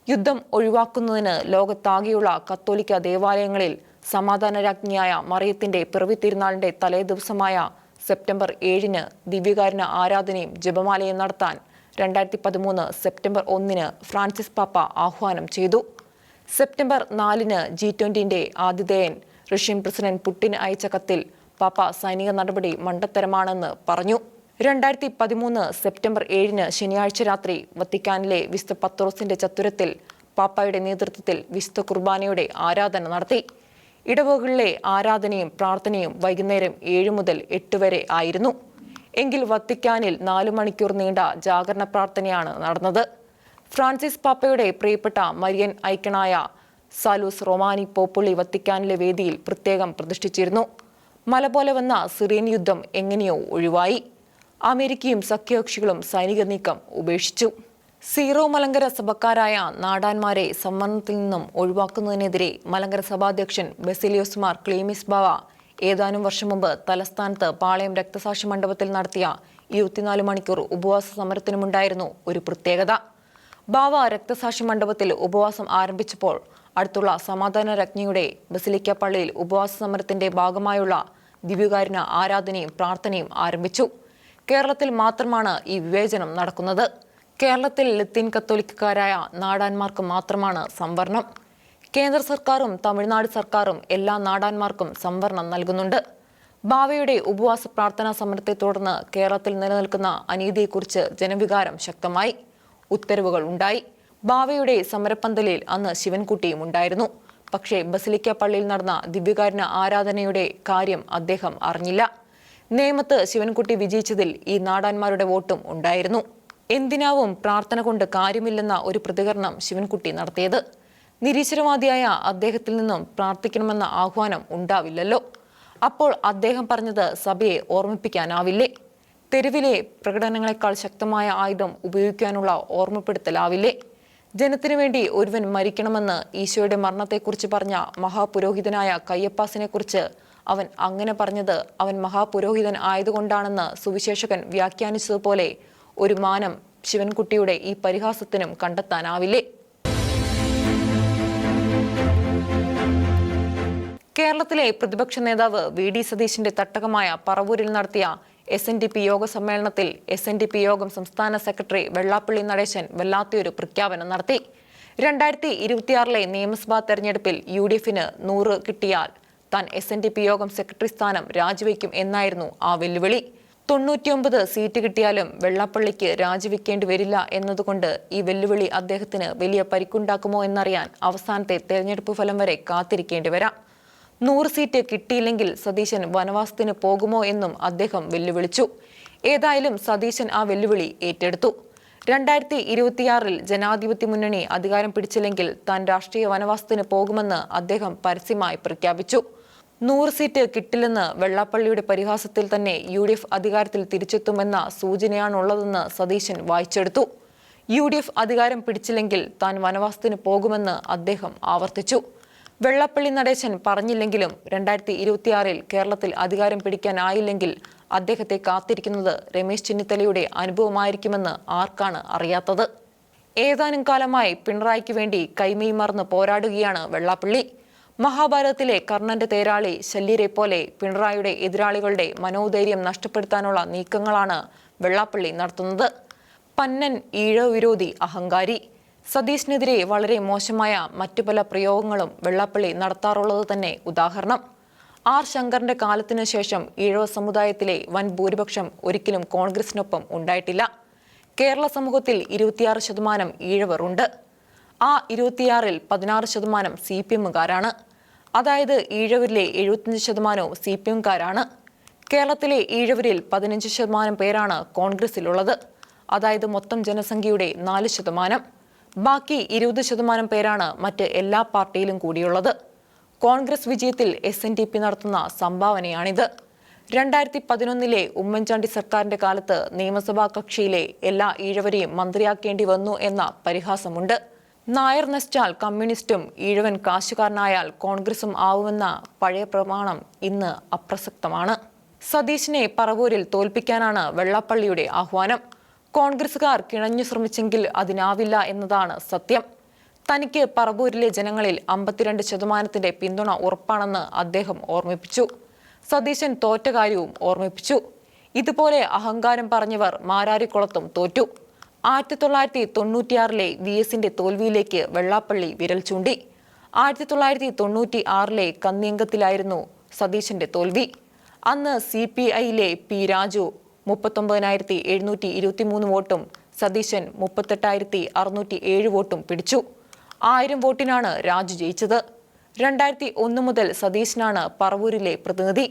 യുദ്ധം ഒഴിവാക്കുന്നതിന് ലോകത്താകെയുള്ള കത്തോലിക്ക ദേവാലയങ്ങളിൽ സമാധാന രാജ്ഞിയായ മറിയത്തിന്റെ പിറവി തിരുനാളിന്റെ തലേദിവസമായ സെപ്റ്റംബർ ഏഴിന് ദിവ്യകാരുണ ആരാധനയും ജപമാലയും നടത്താൻ രണ്ടായിരത്തി പതിമൂന്ന് സെപ്റ്റംബർ ഒന്നിന് ഫ്രാൻസിസ് പാപ്പ ആഹ്വാനം ചെയ്തു. സെപ്റ്റംബർ നാലിന് ജി ട്വന്റിന്റെ ആതിഥേയൻ റഷ്യൻ പ്രസിഡന്റ് പുടിൻ അയച്ച കത്തിൽ പാപ്പ സൈനിക നടപടി മണ്ടത്തരമാണെന്ന് പറഞ്ഞു. രണ്ടായിരത്തി പതിമൂന്ന് സെപ്റ്റംബർ ഏഴിന് ശനിയാഴ്ച രാത്രി വത്തിക്കാനിലെ വിശുദ്ധ പത്രോസിന്റെ ചത്തുരത്തിൽ പാപ്പായുടെ നേതൃത്വത്തിൽ വിശുദ്ധ കുർബാനയുടെ ആരാധന നടത്തി. ഇടവകളിലെ ആരാധനയും പ്രാർത്ഥനയും വൈകുന്നേരം ഏഴ് മുതൽ എട്ട് വരെ ആയിരുന്നു. എങ്കിൽ വത്തിക്കാനിൽ നാലു മണിക്കൂർ നീണ്ട ജാഗരണ പ്രാർത്ഥനയാണ് നടന്നത്. ഫ്രാൻസിസ് പാപ്പയുടെ പ്രിയപ്പെട്ട മരിയൻ ഐക്കണായ സാലൂസ് റൊമാനി പോപ്പുള്ളി വത്തിക്കാനിലെ വേദിയിൽ പ്രത്യേകം പ്രതിഷ്ഠിച്ചിരുന്നു. മല പോലെ വന്ന സിറിയൻ യുദ്ധം എങ്ങനെയോ ഒഴിവായി. അമേരിക്കയും സഖ്യകക്ഷികളും സൈനിക നീക്കം ഉപേക്ഷിച്ചു. സീറോ മലങ്കര സഭക്കാരായ നാടാന്മാരെ സംവരണത്തിൽ നിന്നും ഒഴിവാക്കുന്നതിനെതിരെ മലങ്കര സഭാധ്യക്ഷൻ ബെസിലിയോസ് മാർ ക്ലീമിസ് ബാവ ഏതാനും വർഷം മുമ്പ് തലസ്ഥാനത്ത് പാളയം രക്തസാക്ഷി മണ്ഡപത്തിൽ നടത്തിയ ഇരുപത്തിനാല് മണിക്കൂർ ഉപവാസ സമരത്തിനുമുണ്ടായിരുന്നു ഒരു പ്രത്യേകത. ബാവ രക്തസാക്ഷി മണ്ഡപത്തിൽ ഉപവാസം ആരംഭിച്ചപ്പോൾ അടുത്തുള്ള സമാധാന രജ്ഞിയുടെ ബസിലിക്ക പള്ളിയിൽ ഉപവാസ സമരത്തിന്റെ ഭാഗമായുള്ള ദിവ്യകാരുണ ആരാധനയും പ്രാർത്ഥനയും ആരംഭിച്ചു. കേരളത്തിൽ മാത്രമാണ് ഈ വിവേചനം നടക്കുന്നത്. കേരളത്തിൽ ലത്തീൻ കത്തോലിക്കക്കാരായ നാടാന്മാർക്ക് മാത്രമാണ് സംവരണം. കേന്ദ്ര സർക്കാരും തമിഴ്നാട് സർക്കാരും എല്ലാ നാടാന്മാർക്കും സംവരണം നൽകുന്നുണ്ട്. ബാവയുടെ ഉപവാസ പ്രാർത്ഥനാ സമരത്തെ തുടർന്ന് കേരളത്തിൽ നിലനിൽക്കുന്ന അനീതിയെക്കുറിച്ച് ജനവികാരം ശക്തമായി. ഉത്തരവുകൾ ഉണ്ടായി. ബാവയുടെ സമരപ്പന്തലിൽ അന്ന് ശിവൻകുട്ടിയും ഉണ്ടായിരുന്നു. പക്ഷേ ബസിലിക്ക പള്ളിയിൽ നടന്ന ദിവ്യകാരുണ ആരാധനയുടെ കാര്യം അദ്ദേഹം അറിഞ്ഞില്ല. നേമത്ത് ശിവൻകുട്ടി വിജയിച്ചതിൽ ഈ നാടാന്മാരുടെ വോട്ടും ഉണ്ടായിരുന്നു. എന്തിനാവും പ്രാർത്ഥന കൊണ്ട് കാര്യമില്ലെന്ന ഒരു പ്രതികരണം ശിവൻകുട്ടി നടത്തിയത്? നിരീശ്വരവാദിയായ അദ്ദേഹത്തിൽ നിന്നും പ്രാർത്ഥിക്കണമെന്ന ആഹ്വാനം ഉണ്ടാവില്ലല്ലോ. അപ്പോൾ അദ്ദേഹം പറഞ്ഞത് സഭയെ ഓർമ്മിപ്പിക്കാനാവില്ലേ? തെരുവിലെ പ്രകടനങ്ങളെക്കാൾ ശക്തമായ ആയുധം ഉപയോഗിക്കാനുള്ള ഓർമ്മപ്പെടുത്തലാവില്ലേ? ജനത്തിനു വേണ്ടി ഒരുവൻ മരിക്കണമെന്ന് ഈശോയുടെ മരണത്തെക്കുറിച്ച് പറഞ്ഞ മഹാപുരോഹിതനായ കയ്യപ്പാസിനെക്കുറിച്ച് അവൻ അങ്ങനെ പറഞ്ഞത് അവൻ മഹാപുരോഹിതൻ ആയതുകൊണ്ടാണെന്ന് സുവിശേഷകൻ വ്യാഖ്യാനിച്ചതുപോലെ ഒരു മാനം ശിവൻകുട്ടിയുടെ ഈ പരിഹാസത്തിനും കണ്ടെത്താനാവില്ലേ? കേരളത്തിലെ പ്രതിപക്ഷ നേതാവ് വി ഡി സതീശിന്റെ തട്ടകമായ പറവൂരിൽ നടത്തിയ എസ് എൻ ഡി പി യോഗ സമ്മേളനത്തിൽ എസ് എൻ ഡി പി യോഗം സംസ്ഥാന സെക്രട്ടറി വെള്ളാപ്പള്ളി നടേശൻ വല്ലാത്തൊരു പ്രഖ്യാപനം നടത്തി. രണ്ടായിരത്തി ഇരുപത്തിയാറിലെ നിയമസഭാ തെരഞ്ഞെടുപ്പിൽ യു ഡി എഫിന് നൂറ് കിട്ടിയാൽ താൻ എസ് എൻ ഡി പി യോഗം സെക്രട്ടറി സ്ഥാനം രാജിവെക്കും എന്നായിരുന്നു ആ വെല്ലുവിളി. തൊണ്ണൂറ്റിയൊമ്പത് സീറ്റ് കിട്ടിയാലും വെള്ളാപ്പള്ളിക്ക് രാജിവെക്കേണ്ടി വരില്ല എന്നതുകൊണ്ട് ഈ വെല്ലുവിളി അദ്ദേഹത്തിന് വലിയ പരിക്കുണ്ടാക്കുമോ എന്നറിയാൻ അവസാനത്തെ തെരഞ്ഞെടുപ്പ് ഫലം വരെ കാത്തിരിക്കേണ്ടി വരാം. നൂറ് സീറ്റ് കിട്ടിയില്ലെങ്കിൽ സതീശൻ വനവാസത്തിന് പോകുമോ എന്നും അദ്ദേഹം വെല്ലുവിളിച്ചു. ഏതായാലും സതീശൻ ആ വെല്ലുവിളി ഏറ്റെടുത്തു. രണ്ടായിരത്തി ഇരുപത്തിയാറിൽ ജനാധിപത്യ മുന്നണി അധികാരം പിടിച്ചില്ലെങ്കിൽ താൻ രാഷ്ട്രീയ വനവാസത്തിന് പോകുമെന്ന് അദ്ദേഹം പരസ്യമായി പ്രഖ്യാപിച്ചു. നൂറ് സീറ്റ് കിട്ടില്ലെന്ന് വെള്ളാപ്പള്ളിയുടെ പരിഹാസത്തിൽ തന്നെ യു ഡി എഫ് അധികാരത്തിൽ തിരിച്ചെത്തുമെന്ന സൂചനയാണുള്ളതെന്ന് സതീശൻ വായിച്ചെടുത്തു. യു ഡി എഫ് അധികാരം പിടിച്ചില്ലെങ്കിൽ താൻ വനവാസത്തിന് പോകുമെന്ന് അദ്ദേഹം ആവർത്തിച്ചു. വെള്ളപ്പള്ളി നടേശൻ പറഞ്ഞില്ലെങ്കിലും രണ്ടായിരത്തി ഇരുപത്തിയാറിൽ കേരളത്തിൽ അധികാരം പിടിക്കാനായില്ലെങ്കിൽ അദ്ദേഹത്തെ കാത്തിരിക്കുന്നത് രമേശ് ചെന്നിത്തലയുടെ അനുഭവമായിരിക്കുമെന്ന് ആർക്കാണ് അറിയാത്തത്? ഏതാനും കാലമായി പിണറായിക്ക് വേണ്ടി കൈമീ മറന്ന് പോരാടുകയാണ് വെള്ളാപ്പള്ളി. മഹാഭാരതത്തിലെ കർണന്റെ തേരാളി ശല്യരെ പോലെ പിണറായിയുടെ എതിരാളികളുടെ മനോധൈര്യം നഷ്ടപ്പെടുത്താനുള്ള നീക്കങ്ങളാണ് വെള്ളാപ്പള്ളി നടത്തുന്നത്. പന്നൻ ഈഴവിരോധി അഹങ്കാരി. സതീഷിനെതിരെ വളരെ മോശമായ മറ്റു പല പ്രയോഗങ്ങളും വെള്ളാപ്പള്ളി നടത്താറുള്ളത് തന്നെ ഉദാഹരണം. ആർ ശങ്കറിന്റെ കാലത്തിനു ശേഷം ഈഴവ സമുദായത്തിലെ വൻ ഭൂരിപക്ഷം ഒരിക്കലും കോൺഗ്രസിനൊപ്പം ഉണ്ടായിട്ടില്ല. കേരള സമൂഹത്തിൽ ഇരുപത്തിയാറ് ശതമാനം ഈഴവർ ഉണ്ട് ആ ഇരുപത്തിയാറിൽ പതിനാറ് ശതമാനം സി പി എമ്മുകാരാണ്. അതായത് ഈഴവരിലെ എഴുപത്തിയഞ്ച് ശതമാനവും സി പി എംകാരാണ് കേരളത്തിലെ ഈഴവരിൽ പതിനഞ്ച് ശതമാനം പേരാണ് കോൺഗ്രസിലുള്ളത്. അതായത് മൊത്തം ജനസംഖ്യയുടെ നാല് ശതമാനം. ബാക്കി ഇരുപത് ശതമാനം പേരാണ് മറ്റ് എല്ലാ പാർട്ടിയിലും കൂടിയുള്ളത്. കോൺഗ്രസ് വിജയത്തിൽ എസ് എൻ ഡി പി നടത്തുന്ന സംഭാവനയാണിത്. രണ്ടായിരത്തി പതിനൊന്നിലെ ഉമ്മൻചാണ്ടി സർക്കാരിന്റെ കാലത്ത് നിയമസഭാ കക്ഷിയിലെ എല്ലാ ഈഴവരെയും മന്ത്രിയാക്കേണ്ടി വന്നു എന്ന പരിഹാസമുണ്ട്. നായർ നശിച്ചാൽ കമ്മ്യൂണിസ്റ്റും ഈഴവൻ കാശുകാരനായാൽ കോൺഗ്രസും ആവുമെന്ന പഴയ പ്രമാണം ഇന്ന് അപ്രസക്തമാണ്. സതീശിനെ പറവൂരിൽ തോൽപ്പിക്കാനാണ് വെള്ളാപ്പള്ളിയുടെ ആഹ്വാനം. കോൺഗ്രസുകാർ കിണഞ്ഞു ശ്രമിച്ചെങ്കിൽ അതിനാവില്ല എന്നതാണ് സത്യം. തനിക്ക് പറവൂരിലെ ജനങ്ങളിൽ അമ്പത്തിരണ്ട് ശതമാനത്തിന്റെ പിന്തുണ ഉറപ്പാണെന്ന് അദ്ദേഹം ഓർമ്മിപ്പിച്ചു. സതീശൻ തോറ്റ കാര്യവും ഓർമ്മിപ്പിച്ചു. ഇതുപോലെ അഹങ്കാരം പറഞ്ഞവർ മാരാരിക്കുളത്തും തോറ്റു. ആയിരത്തി തൊള്ളായിരത്തി തൊണ്ണൂറ്റിയാറിലെ വി എസിന്റെ തോൽവിയിലേക്ക് വെള്ളാപ്പള്ളി വിരൽ ചൂണ്ടി. ആയിരത്തി തൊള്ളായിരത്തി തൊണ്ണൂറ്റി ആറിലെ കന്നിയംഗത്തിലായിരുന്നു സതീശന്റെ തോൽവി. അന്ന് സി പി ഐയിലെ പി രാജു മുപ്പത്തൊമ്പതിനായിരത്തി എഴുന്നൂറ്റി ഇരുപത്തിമൂന്ന് വോട്ടും സതീശൻ മുപ്പത്തെട്ടായിരത്തി അറുന്നൂറ്റി ഏഴ് വോട്ടും പിടിച്ചു. ആയിരം വോട്ടിനാണ് രാജു ജയിച്ചത്. രണ്ടായിരത്തി ഒന്ന് മുതൽ സതീശനാണ് പറവൂരിലെ പ്രതിനിധി.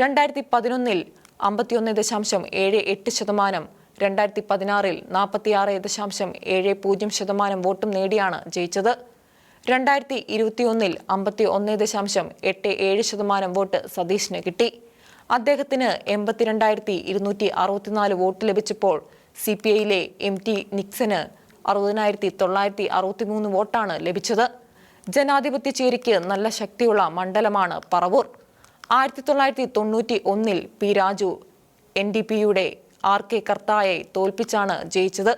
രണ്ടായിരത്തി പതിനൊന്നിൽ അമ്പത്തിയൊന്ന് ദശാംശം ഏഴ് എട്ട് ശതമാനം രണ്ടായിരത്തി പതിനാറിൽ നാൽപ്പത്തിയാറ് ദശാംശം ഏഴ് പൂജ്യം ശതമാനം വോട്ടും നേടിയാണ് ജയിച്ചത്. രണ്ടായിരത്തി ഇരുപത്തിയൊന്നിൽ അമ്പത്തി ഒന്ന് ദശാംശം എട്ട് ഏഴ് ശതമാനം വോട്ട് സതീഷിന് കിട്ടി. അദ്ദേഹത്തിന് എൺപത്തിരണ്ടായിരത്തി ഇരുന്നൂറ്റി അറുപത്തിനാല് വോട്ട് ലഭിച്ചപ്പോൾ സി പി ഐയിലെ എം ടി നിക്സന് അറുപതിനായിരത്തി തൊള്ളായിരത്തി അറുപത്തിമൂന്ന് വോട്ടാണ് ലഭിച്ചത്. ജനാധിപത്യ ചേരിക്ക് നല്ല ശക്തിയുള്ള മണ്ഡലമാണ് പറവൂർ. ആയിരത്തി തൊള്ളായിരത്തി തൊണ്ണൂറ്റി ഒന്നിൽ പി രാജു എൻ ഡി പിയുടെ ആർ കെ കർത്തായെ തോൽപ്പിച്ചാണ് ജയിച്ചത്.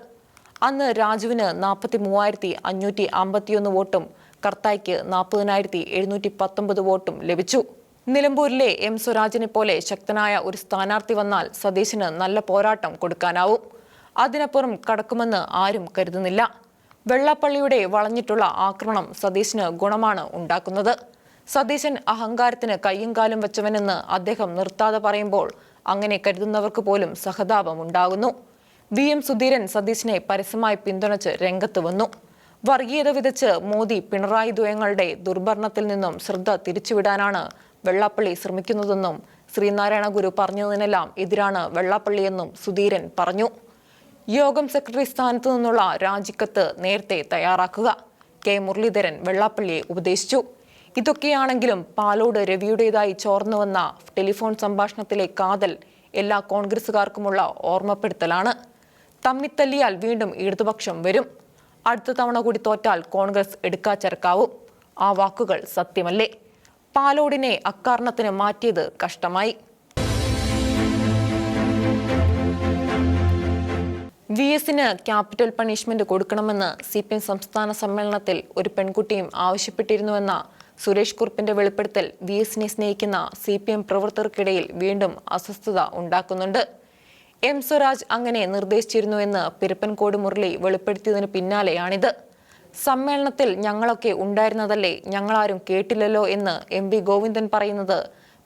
അന്ന് രാജുവിന് നാൽപ്പത്തി മൂവായിരത്തി അഞ്ഞൂറ്റി അമ്പത്തിയൊന്ന് വോട്ടും കർത്തായ്ക്ക് നാൽപ്പതിനായിരത്തി എഴുന്നൂറ്റി പത്തൊമ്പത് വോട്ടും ലഭിച്ചു. നിലമ്പൂരിലെ എം സ്വരാജിനെ പോലെ ശക്തനായ ഒരു സ്ഥാനാർത്ഥി വന്നാൽ സതീശന് നല്ല പോരാട്ടം കൊടുക്കാനാവും. അതിനപ്പുറം കടക്കുമെന്ന് ആരും കരുതുന്നില്ല. വെള്ളാപ്പള്ളിയുടെ വളഞ്ഞിട്ടുള്ള ആക്രമണം സതീശന് ഗുണമാണ് ഉണ്ടാക്കുന്നത്. സതീശൻ അഹങ്കാരത്തിന് കയ്യും കാലും വെച്ചവനെന്ന് അദ്ദേഹം നിർത്താതെ പറയുമ്പോൾ അങ്ങനെ കരുതുന്നവർക്ക് പോലും സഹതാപം ഉണ്ടാകുന്നു. വി എം സുധീരൻ സതീശനെ പരസ്യമായി പിന്തുണച്ച് രംഗത്ത് വന്നു. വർഗീയത വിതച്ച് മോദി പിണറായി ദ്വയങ്ങളുടെ ദുർഭരണത്തിൽ നിന്നും ശ്രദ്ധ തിരിച്ചുവിടാനാണ് വെള്ളാപ്പള്ളി ശ്രമിക്കുന്നതെന്നും ശ്രീനാരായണ ഗുരു പറഞ്ഞതിനെല്ലാം എതിരാണ് വെള്ളാപ്പള്ളിയെന്നും സുധീരൻ പറഞ്ഞു. യോഗം സെക്രട്ടറി സ്ഥാനത്തു നിന്നുള്ള രാജിക്കത്ത് നേരത്തെ തയ്യാറാക്കുക. കെ. മുരളീധരൻ വെള്ളാപ്പള്ളിയെ ഉപദേശിച്ചു. ഇതൊക്കെയാണെങ്കിലും പാലോട് രവിയുടേതായി ചോർന്നുവന്ന ടെലിഫോൺ സംഭാഷണത്തിലെ കാതൽ എല്ലാ കോൺഗ്രസുകാർക്കുമുള്ള ഓർമ്മപ്പെടുത്തലാണ്. തമ്മിത്തല്ലിയാൽ വീണ്ടും ഇടതുപക്ഷം വരും. അടുത്ത തവണ കൂടി തോറ്റാൽ കോൺഗ്രസ് എടുക്കാച്ചരക്കാവും ആ വാക്കുകൾ സത്യമല്ലേ? പാലോടിനെ അക്കാരണത്തിന് മാറ്റിയത് കഷ്ടമായി. വി എസിന് ക്യാപിറ്റൽ പണിഷ്മെന്റ് കൊടുക്കണമെന്ന് സി പി എം സംസ്ഥാന സമ്മേളനത്തിൽ ഒരു പെൺകുട്ടിയും ആവശ്യപ്പെട്ടിരുന്നുവെന്ന സുരേഷ് കുറുപ്പിന്റെ വെളിപ്പെടുത്തൽ വി എസിനെ സ്നേഹിക്കുന്ന സി പി എം പ്രവർത്തകർക്കിടയിൽ വീണ്ടും അസ്വസ്ഥത ഉണ്ടാക്കുന്നുണ്ട്. എം സ്വരാജ് അങ്ങനെ നിർദ്ദേശിച്ചിരുന്നുവെന്ന് പിരപ്പൻകോട് മുരളി വെളിപ്പെടുത്തിയതിന് പിന്നാലെയാണിത്. സമ്മേളനത്തിൽ ഞങ്ങളൊക്കെ ഉണ്ടായിരുന്നതല്ലേ? ഞങ്ങളാരും കേട്ടില്ലല്ലോ എന്ന് എം വി ഗോവിന്ദൻ പറയുന്നത്.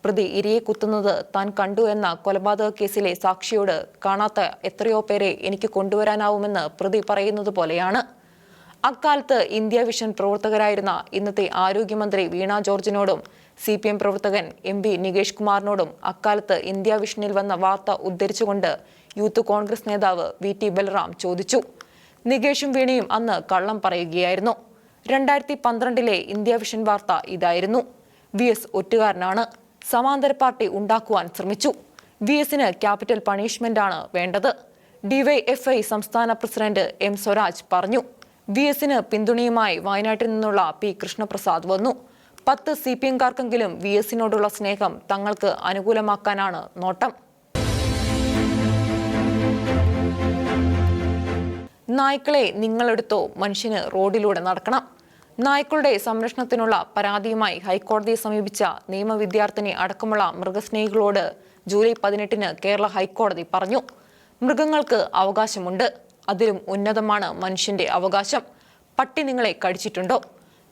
പ്രതി ഇരയെ കുത്തുന്നത് താൻ കണ്ടു എന്ന കൊലപാതക കേസിലെ സാക്ഷിയോട് കാണാത്ത എത്രയോ പേരെ എനിക്ക് കൊണ്ടുവരാനാവുമെന്ന് പ്രതി പറയുന്നത് പോലെയാണ്. അക്കാലത്ത് ഇന്ത്യ വിഷൻ പ്രവർത്തകരായിരുന്ന ഇന്നത്തെ ആരോഗ്യമന്ത്രി വീണ ജോർജിനോടും സി പി എം പ്രവർത്തകൻ എം പി നികേഷ് കുമാറിനോടും അക്കാലത്ത് ഇന്ത്യ വിഷനിൽ വന്ന വാർത്ത ഉദ്ധരിച്ചുകൊണ്ട് യൂത്ത് കോൺഗ്രസ് നേതാവ് വി ടി ബൽറാം ചോദിച്ചു. നികേഷും വീണയും അന്ന് കള്ളം പറയുകയായിരുന്നു. രണ്ടായിരത്തി പന്ത്രണ്ടിലെ ഇന്ത്യ വിഷൻ വാർത്ത ഇതായിരുന്നു. വി എസ് ഒറ്റുകാരനാണ്. സമാന്തര പാർട്ടി ഉണ്ടാക്കുവാൻ ശ്രമിച്ചു. വി എസിന് ക്യാപിറ്റൽ പണിഷ്മെന്റാണ് വേണ്ടത്. ഡിവൈഎഫ്ഐ സംസ്ഥാന പ്രസിഡന്റ് എം സ്വരാജ് പറഞ്ഞു. വി എസിന് പിന്തുണയുമായി വയനാട്ടിൽ നിന്നുള്ള പി കൃഷ്ണപ്രസാദ് വന്നു. പത്ത് സി പി എംകാർക്കെങ്കിലും വി എസിനോടുള്ള സ്നേഹം തങ്ങൾക്ക് അനുകൂലമാക്കാനാണ് നോട്ടം. നായ്ക്കളെ നിങ്ങളെടുത്തോ മനുഷ്യന് റോഡിലൂടെ നടക്കണം. നായ്ക്കളുടെ സംരക്ഷണത്തിനുള്ള പരാതിയുമായി ഹൈക്കോടതിയെ സമീപിച്ച നിയമവിദ്യാർത്ഥിനി അടക്കമുള്ള മൃഗസ്നേഹികളോട് ജൂലൈ പതിനെട്ടിന് കേരള ഹൈക്കോടതി പറഞ്ഞു. മൃഗങ്ങൾക്ക് അവകാശമുണ്ട്. അതിലും ഉന്നതമാണ് മനുഷ്യന്റെ അവകാശം. പട്ടി നിങ്ങളെ കടിച്ചിട്ടുണ്ടോ?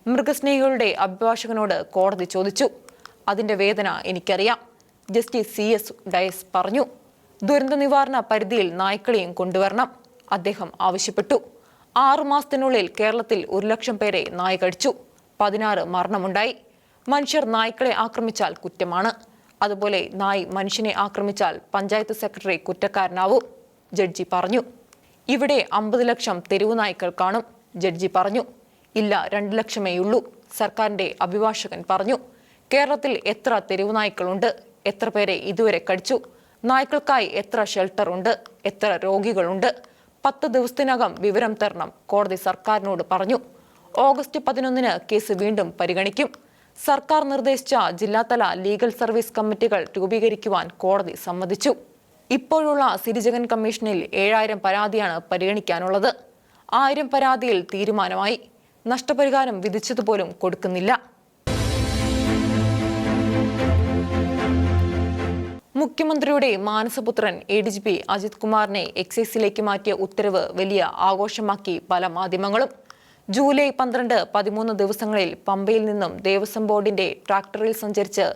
മൃഗസ്നേഹികളുടെ അഭിഭാഷകനോട് കോടതി ചോദിച്ചു. അതിന്റെ വേദന എനിക്കറിയാം. ജസ്റ്റിസ് സി എസ് ഡയസ് പറഞ്ഞു. ദുരന്ത നിവാരണ പരിധിയിൽ നായ്ക്കളെയും കൊണ്ടുവരണം. അദ്ദേഹം ആവശ്യപ്പെട്ടു. ആറുമാസത്തിനുള്ളിൽ കേരളത്തിൽ ഒരു ലക്ഷം പേരെ നായ കടിച്ചു പതിനാറ് മരണമുണ്ടായി. മനുഷ്യർ നായ്ക്കളെ ആക്രമിച്ചാൽ കുറ്റമാണ്. അതുപോലെ നായ് മനുഷ്യനെ ആക്രമിച്ചാൽ പഞ്ചായത്ത് സെക്രട്ടറി കുറ്റക്കാരനാവും ജഡ്ജി പറഞ്ഞു. ഇവിടെ അമ്പത് ലക്ഷം തെരുവു നായ്ക്കൾ കാണും ജഡ്ജി പറഞ്ഞു. ഇല്ല രണ്ട് ലക്ഷമേയുള്ളൂ സർക്കാരിന്റെ അഭിഭാഷകൻ പറഞ്ഞു. കേരളത്തിൽ എത്ര തെരുവു നായ്ക്കളുണ്ട് എത്ര പേരെ ഇതുവരെ കടിച്ചു? നായ്ക്കൾക്കായി എത്ര ഷെൽട്ടറുണ്ട് എത്ര രോഗികളുണ്ട്? പത്ത് ദിവസത്തിനകം വിവരം തരണം കോടതി സർക്കാരിനോട് പറഞ്ഞു. ഓഗസ്റ്റ് പതിനൊന്നിന് കേസ് വീണ്ടും പരിഗണിക്കും. സർക്കാർ നിർദ്ദേശിച്ച ജില്ലാതല ലീഗൽ സർവീസ് കമ്മിറ്റികൾ രൂപീകരിക്കുവാൻ കോടതി സമ്മതിച്ചു. ഇപ്പോഴുള്ള സിരിജകൻ കമ്മീഷനിൽ ഏഴായിരം പരാതിയാണ് പരിഗണിക്കാനുള്ളത്. ആയിരം പരാതിയിൽ തീരുമാനമായി. നഷ്ടപരിഹാരം വിധിച്ചതുപോലും കൊടുക്കുന്നില്ല. മുഖ്യമന്ത്രിയുടെ മാനസപുത്രൻ A D G P Ajith കുമാറിനെ എക്സൈസിലേക്ക് മാറ്റിയ ഉത്തരവ് വലിയ ആഘോഷമാക്കി പല മാധ്യമങ്ങളും. ജൂലൈ പന്ത്രണ്ട് പതിമൂന്ന് ദിവസങ്ങളിൽ പമ്പയിൽ നിന്നും ദേവസ്വം ബോർഡിന്റെ ട്രാക്ടറിൽ സഞ്ചരിച്ച്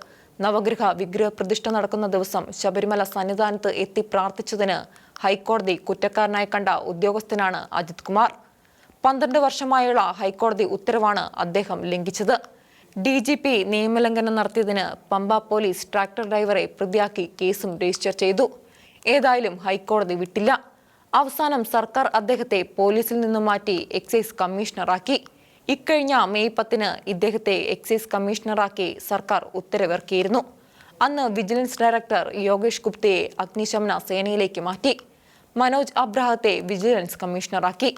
നവഗ്രഹ വിഗ്രഹ പ്രതിഷ്ഠ നടക്കുന്ന ദിവസം ശബരിമല സന്നിധാനത്ത് എത്തി പ്രാർത്ഥിച്ചതിന് ഹൈക്കോടതി കുറ്റക്കാരനായി കണ്ട ഉദ്യോഗസ്ഥനാണ് അജിത് കുമാർ. പന്ത്രണ്ട് വർഷമായുള്ള ഹൈക്കോടതി ഉത്തരവാണ് അദ്ദേഹം ലംഘിച്ചത്. ഡി ജി പി നിയമലംഘനം നടത്തിയതിന് പമ്പ പോലീസ് ട്രാക്ടർ ഡ്രൈവറെ പ്രതിയാക്കി കേസും രജിസ്റ്റർ ചെയ്തു. ഏതായാലും ഹൈക്കോടതി വിട്ടില്ല. അവസാനം സർക്കാർ അദ്ദേഹത്തെ പോലീസിൽ നിന്നും മാറ്റി എക്സൈസ് കമ്മീഷണറാക്കി. ഇക്കഴിഞ്ഞ മെയ് പത്തിന് ഇദ്ദേഹത്തെ എക്സൈസ് കമ്മീഷണറാക്കി സർക്കാർ ഉത്തരവിറക്കിയിരുന്നു. അന്ന് വിജിലൻസ് ഡയറക്ടർ യോഗേഷ് ഗുപ്തയെ അഗ്നിശമന സേനയിലേക്ക് മാറ്റി. മനോജ് അബ്രാഹത്തെ വിജിലൻസ് കമ്മീഷണറാക്കി.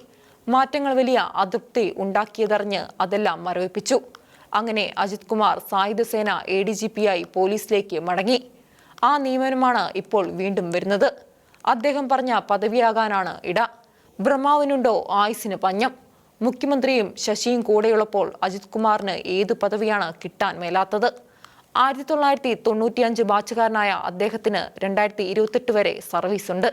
മാറ്റങ്ങൾ വലിയ അതൃപ്തി ഉണ്ടാക്കിയതറിഞ്ഞ് അതെല്ലാം മരവിപ്പിച്ചു. അങ്ങനെ അജിത് കുമാർ സായുധ സേന എ ഡി ജി പിയായി പോലീസിലേക്ക് മടങ്ങി. ആ നിയമനമാണ് ഇപ്പോൾ വീണ്ടും വരുന്നത്. അദ്ദേഹം പറഞ്ഞ പദവിയാകാനാണ് ഇട. ബ്രഹ്മാവിനുണ്ടോ ആയുസിന് പഞ്ഞം? മുഖ്യമന്ത്രിയും ശശിയും കൂടെയുള്ളപ്പോൾ അജിത് കുമാറിന് ഏത് പദവിയാണ് കിട്ടാൻ മേലാത്തത്? ആയിരത്തി തൊള്ളായിരത്തി തൊണ്ണൂറ്റിയഞ്ച് ബാച്ചുകാരനായ അദ്ദേഹത്തിന് രണ്ടായിരത്തി ഇരുപത്തെട്ട് വരെ സർവീസുണ്ട്.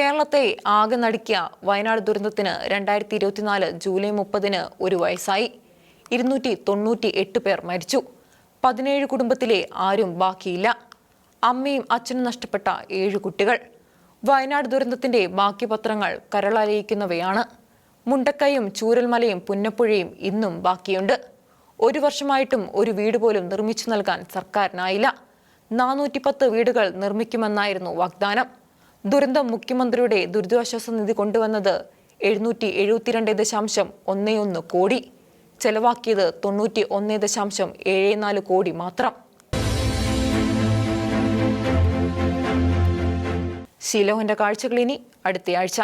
കേരളത്തെ ആകെ നടുക്കിയ വയനാട് ദുരന്തത്തിന് രണ്ടായിരത്തി ഇരുപത്തിനാല് ജൂലൈ മുപ്പതിന് ഒരു വയസ്സായി. ഇരുന്നൂറ്റി തൊണ്ണൂറ്റി എട്ട് പേർ മരിച്ചു. പതിനേഴ് കുടുംബത്തിലെ ആരും ബാക്കിയില്ല. അമ്മയും അച്ഛനും നഷ്ടപ്പെട്ട ഏഴ് കുട്ടികൾ. വയനാട് ദുരന്തത്തിന്റെ ബാക്കി പത്രങ്ങൾ കരളലയിക്കുന്നവയാണ് മുണ്ടക്കയും ചൂരൽമലയും പുന്നപ്പുഴയും ഇന്നും ബാക്കിയുണ്ട്. ഒരു വർഷമായിട്ടും ഒരു വീട് പോലും നിർമ്മിച്ചു നൽകാൻ സർക്കാരിനായില്ല. നാനൂറ്റി പത്ത് വീടുകൾ നിർമ്മിക്കുമെന്നായിരുന്നു വാഗ്ദാനം. ദുരന്തം മുഖ്യമന്ത്രിയുടെ ദുരിതാശ്വാസ നിധി കൊണ്ടുവന്നത് എഴുന്നൂറ്റി എഴുപത്തിരണ്ട് ദശാംശം ഒന്നേ ഒന്ന് കോടി. ചെലവാക്കിയത് തൊണ്ണൂറ്റി ഒന്ന് ദശാംശം ഏഴ് നാല് കോടി മാത്രം. ശീലോഹന്റെ കാഴ്ചകൾ ഇനി അടുത്തയാഴ്ച.